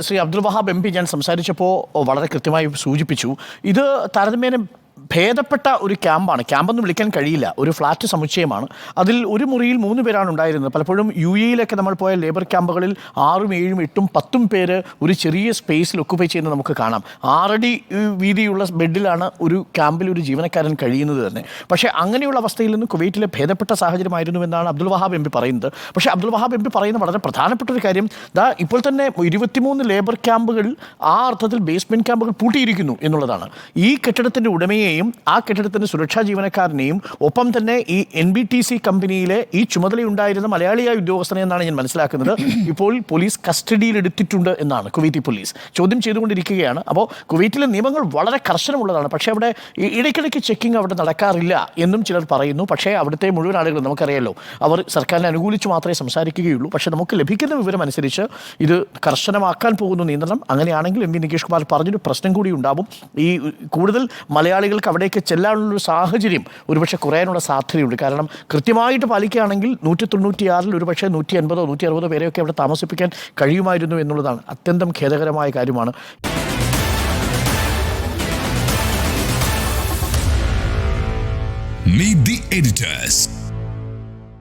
Shri Abdul Wahab M P ഞാൻ സംസാരിച്ചപ്പോൾ വളരെ കൃത്യമായി സൂചിപ്പിച്ചു. ഇത് താരതമ്യേന ഭേദപ്പെട്ട ഒരു ക്യാമ്പാണ്. ക്യാമ്പെന്ന് വിളിക്കാൻ കഴിയില്ല. ഒരു ഫ്ലാറ്റ് സമുച്ചയമാണ്. അതിൽ ഒരു മുറിയിൽ മൂന്ന് പേരാണ് ഉണ്ടായിരുന്നത്. പലപ്പോഴും യു എയിലൊക്കെ നമ്മൾ പോയ ലേബർ ക്യാമ്പുകളിൽ ആറും ഏഴും എട്ടും പത്തും പേര് ഒരു ചെറിയ സ്പേസിൽ ഒക്കുപൈ ചെയ്യുന്നത് നമുക്ക് കാണാം. ആറടി വീതിയുള്ള ബെഡിലാണ് ഒരു ക്യാമ്പിൽ ഒരു ജീവനക്കാരൻ കഴിയുന്നത് തന്നെ. പക്ഷേ അങ്ങനെയുള്ള അവസ്ഥയിൽ നിന്ന് കുവൈറ്റിലെ ഭേദപ്പെട്ട സാഹചര്യമായിരുന്നു എന്നാണ് അബ്ദുൽ വഹാബ് എം പി പറയുന്നത്. പക്ഷേ അബ്ദുൽ വഹാബ് എം പി പറയുന്ന വളരെ പ്രധാനപ്പെട്ട ഒരു കാര്യം. ദാ ഇപ്പോൾ തന്നെ ഇരുപത്തിമൂന്ന് ലേബർ ക്യാമ്പുകൾ ആ അർത്ഥത്തിൽ ബേസ്മെന്റ് ക്യാമ്പുകൾ പൂട്ടിയിരിക്കുന്നു എന്നുള്ളതാണ്. ഈ കെട്ടിടത്തിന്റെ കെട്ടിടത്തിന്റെ ഉടമയെയും ആ കെട്ടിടത്തിന്റെ സുരക്ഷാ ജീവനക്കാരനെയും ഒപ്പം തന്നെ ഈ എൻ ബി ടി സി കമ്പനിയിലെ ഈ ചുമതലയുണ്ടായിരുന്ന മലയാളിയായ ഉദ്യോഗസ്ഥനെ എന്നാണ് ഞാൻ മനസ്സിലാക്കുന്നത്. ഇപ്പോൾ പോലീസ് കസ്റ്റഡിയിൽ എടുത്തിട്ടുണ്ട് എന്നാണ് കുവൈറ്റി പോലീസ്. ചോദ്യം ചെയ്തുകൊണ്ടിരിക്കുകയാണ്. അപ്പോൾ കുവൈറ്റിലെ നിയമങ്ങൾ വളരെ കർശനമുള്ളതാണ്. പക്ഷേ അവിടെ ഇടയ്ക്കിടയ്ക്ക് ചെക്കിംഗ് അവിടെ നടക്കാറില്ല എന്നും ചിലർ പറയുന്നു. പക്ഷേ അവിടുത്തെ മുഴുവൻ ആളുകളും നമുക്കറിയാലോ അവർ സർക്കാരിനെ അനുകൂലിച്ച് മാത്രമേ സംസാരിക്കുകയുള്ളൂ. പക്ഷേ നമുക്ക് ലഭിക്കുന്ന വിവരം അനുസരിച്ച് ഇത് കർശനമാക്കാൻ പോകുന്നു നിയന്ത്രണം. അങ്ങനെയാണെങ്കിൽ എം വി നികേഷ് കുമാർ പറഞ്ഞൊരു പ്രശ്നം കൂടി ഉണ്ടാവും. ഈ കൂടുതൽ മലയാളികൾക്ക് അവിടേക്ക് ചെല്ലാനുള്ളൊരു സാഹചര്യം ഒരുപക്ഷെ കുറയാനുള്ള സാധ്യതയുണ്ട് കാരണം കൃത്യമായിട്ട് പാലിക്കുകയാണെങ്കിൽ നൂറ്റി തൊണ്ണൂറ്റിയാറിൽ ഒരുപക്ഷെ നൂറ്റി അൻപതോ നൂറ്റി അറുപതോ പേരെയൊക്കെ അവിടെ താമസിപ്പിക്കാൻ കഴിയുമായിരുന്നു എന്നുള്ളതാണ് അത്യന്തം ഖേദകരമായ കാര്യമാണ് Meet the editors.